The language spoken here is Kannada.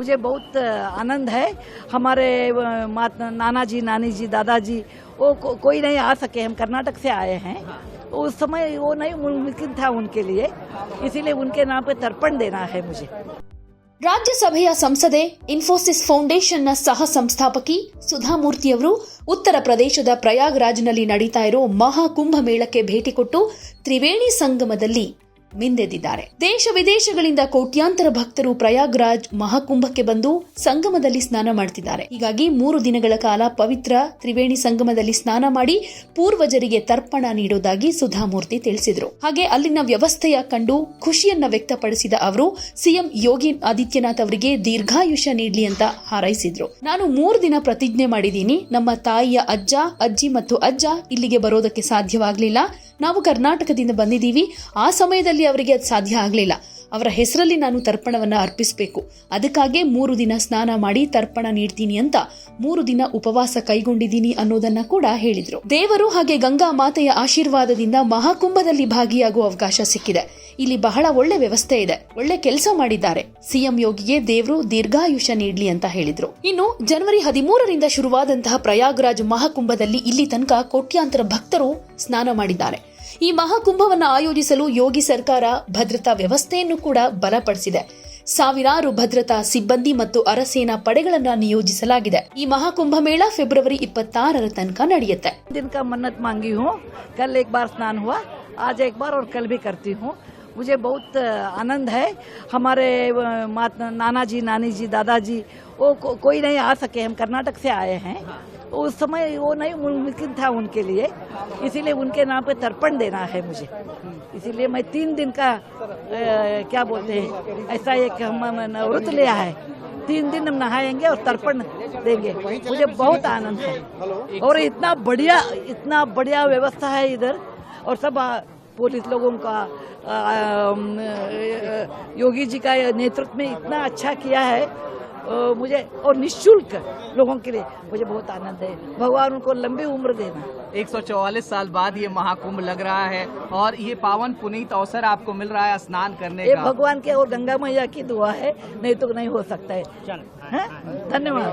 मुझे बहुत आनंद है हमारे अ, मात नाना जी नानी जी दादाजी वो को, कोई नहीं आ सके हम कर्नाटक से आए हैं उस समय वो नहीं मुमकिन था उनके लिए इसीलिए उनके नाम पे तर्पण देना है मुझे ರಾಜ್ಯಸಭೆಯ ಸಂಸದೆ ಇನ್ಫೋಸಿಸ್ ಫೌಂಡೇಶನ್ನ ಸಹ ಸಂಸ್ಥಾಪಕಿ ಸುಧಾಮೂರ್ತಿಯವರು ಉತ್ತರ ಪ್ರದೇಶದ ಪ್ರಯಾಗ್ರಾಜ್ನಲ್ಲಿ ನಡೀತಾ ಇರೋ ಮಹಾ ಕುಂಭಮೇಳಕ್ಕೆ ಭೇಟಿ ಕೊಟ್ಟು ತ್ರಿವೇಣಿ ಸಂಗಮದಲ್ಲಿ ಮಿಂದೆದ್ದಿದ್ದಾರೆ ದೇಶ ವಿದೇಶಗಳಿಂದ ಕೋಟ್ಯಾಂತರ ಭಕ್ತರು ಪ್ರಯಾಗ್ರಾಜ್ ಮಹಾಕುಂಭಕ್ಕೆ ಬಂದು ಸಂಗಮದಲ್ಲಿ ಸ್ನಾನ ಮಾಡ್ತಿದ್ದಾರೆ. ಹೀಗಾಗಿ ಮೂರು ದಿನಗಳ ಕಾಲ ಪವಿತ್ರ ತ್ರಿವೇಣಿ ಸಂಗಮದಲ್ಲಿ ಸ್ನಾನ ಮಾಡಿ ಪೂರ್ವಜರಿಗೆ ತರ್ಪಣ ನೀಡೋದಾಗಿ ಸುಧಾಮೂರ್ತಿ ತಿಳಿಸಿದರು. ಹಾಗೆ ಅಲ್ಲಿನ ವ್ಯವಸ್ಥೆಯ ಕಂಡು ಖುಷಿಯನ್ನ ವ್ಯಕ್ತಪಡಿಸಿದ ಅವರು, ಸಿಎಂ ಯೋಗಿ ಆದಿತ್ಯನಾಥ್ ಅವರಿಗೆ ದೀರ್ಘಾಯುಷ್ಯ ನೀಡಲಿ ಅಂತ ಹಾರೈಸಿದ್ರು. ನಾನು ಮೂರು ದಿನ ಪ್ರತಿಜ್ಞೆ ಮಾಡಿದ್ದೀನಿ, ನಮ್ಮ ತಾಯಿಯ ಅಜ್ಜ, ಅಜ್ಜಿ ಮತ್ತು ಅಜ್ಜ ಇಲ್ಲಿಗೆ ಬರೋದಕ್ಕೆ ಸಾಧ್ಯವಾಗಲಿಲ್ಲ. ನಾವು ಕರ್ನಾಟಕದಿಂದ ಬಂದಿದ್ದೀವಿ. ಆ ಸಮಯದಲ್ಲಿ ಅವರಿಗೆ ಅದು ಸಾಧ್ಯ ಆಗಲಿಲ್ಲ. ಅವರ ಹೆಸರಲ್ಲಿ ನಾನು ತರ್ಪಣವನ್ನು ಅರ್ಪಿಸಬೇಕು. ಅದಕ್ಕಾಗಿ ಮೂರು ದಿನ ಸ್ನಾನ ಮಾಡಿ ತರ್ಪಣ ನೀಡ್ತೀನಿ ಅಂತ ಮೂರು ದಿನ ಉಪವಾಸ ಕೈಗೊಂಡಿದ್ದೀನಿ ಅನ್ನೋದನ್ನ ಕೂಡ ಹೇಳಿದರು. ದೇವರು ಹಾಗೆ ಗಂಗಾ ಮಾತೆಯ ಆಶೀರ್ವಾದದಿಂದ ಮಹಾಕುಂಭದಲ್ಲಿ ಭಾಗಿಯಾಗುವ ಅವಕಾಶ ಸಿಕ್ಕಿದೆ. ಇಲ್ಲಿ ಬಹಳ ಒಳ್ಳೆ ವ್ಯವಸ್ಥೆ ಇದೆ. ಒಳ್ಳೆ ಕೆಲಸ ಮಾಡಿದ್ದಾರೆ. ಸಿಎಂ ಯೋಗಿಗೆ ದೇವರು ದೀರ್ಘಾಯುಷ ನೀಡಲಿ ಅಂತ ಹೇಳಿದರು. ಇನ್ನು ಜನವರಿ ಹದಿಮೂರರಿಂದ ಶುರುವಾದಂತಹ ಪ್ರಯಾಗ್ರಾಜ್ ಮಹಾಕುಂಭದಲ್ಲಿ ಇಲ್ಲಿ ತನಕ ಕೋಟ್ಯಾಂತರ ಭಕ್ತರು ಸ್ನಾನ ಮಾಡಿದ್ದಾರೆ. ಈ ಮಹಾಕುಂಭವನ್ನು ಆಯೋಜಿಸಲು ಯೋಗಿ ಸರ್ಕಾರ ಭದ್ರತಾ ವ್ಯವಸ್ಥೆಯನ್ನು ಕೂಡ ಬಲಪಡಿಸಿದೆ ಸಾವಿರಾರು ಭದ್ರತಾ ಸಿಬ್ಬಂದಿ ಮತ್ತು ಅರಸೇನಾ ಪಡೆಗಳನ್ನ ನಿಯೋಜಿಸಲಾಗಿದೆ ಈ ಮಹಾಕುಂಭ ಮೇಳ ಫೆಬ್ರವರಿ ಇಪ್ಪತ್ತಾರರ ತನಕ ನಡೆಯುತ್ತೆ दिन का मन्नत मांगी हूँ कल एक बार स्नान हुआ आज एक बार और कल भी करती हूँ मुझे बहुत आनंद है हमारे अ, मात नाना जी नानी जी दादाजी वो को, कोई नहीं आ सके हम कर्नाटक से आए हैं उस समय वो नहीं मुमकिन था उनके लिए। इसीलिए उनके नाम पे तर्पण देना है मुझे। इसीलिए मैं तीन दिन का अ, क्या बोलते हैं ऐसा एक हम हम व्रत लिया है। तीन दिन हम नहाएँगे और तर्पण देंगे। मुझे बहुत आनंद है। और इतना बढ़िया इतना बढ़िया व्यवस्था है इधर। और सब पुलिस लोगों का आ, योगी जी का नेतृत्व में इतना अच्छा किया है। मुझे और निशुल्क लोगों के लिए मुझे बहुत आनंद है। भगवान उनको लंबी उम्र देना। 144 साल बाद ये महाकुंभ लग रहा है और ये पावन पुनीत अवसर आपको मिल रहा है स्नान करने ये का। भगवान के और गंगा मैया की दुआ है नहीं तो नहीं हो सकता है? धन्यवाद।